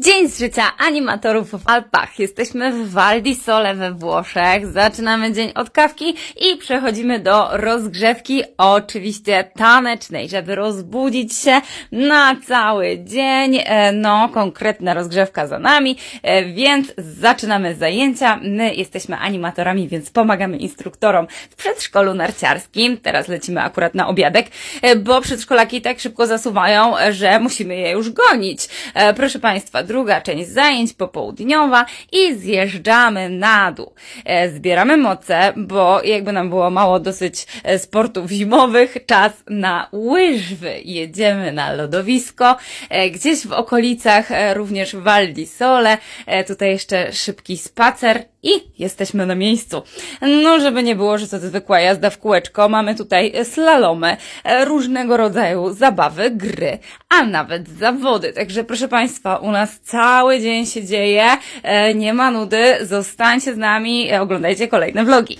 Dzień z życia animatorów w Alpach. Jesteśmy w Val di Sole we Włoszech. Zaczynamy dzień od kawki i przechodzimy do rozgrzewki, oczywiście tanecznej, żeby rozbudzić się na cały dzień. E, No, konkretna rozgrzewka za nami, e, więc zaczynamy zajęcia. My jesteśmy animatorami, więc pomagamy instruktorom w przedszkolu narciarskim. Teraz lecimy akurat na obiadek, e, bo przedszkolaki tak szybko zasuwają, że musimy je już gonić. Proszę Państwa, druga część zajęć popołudniowa i zjeżdżamy na dół. E, Zbieramy moce, bo jakby nam było mało dosyć e, sportów zimowych, czas na łyżwy. Jedziemy na lodowisko, e, gdzieś w okolicach również Val di Sole. Tutaj jeszcze szybki spacer i jesteśmy na miejscu. No, żeby nie było, że to zwykła jazda w kółeczko, mamy tutaj slalomy, różnego rodzaju zabawy, gry, a nawet zawody. Także proszę Państwa, u nas cały dzień się dzieje, e, nie ma nudy, zostańcie z nami, e, oglądajcie kolejne vlogi.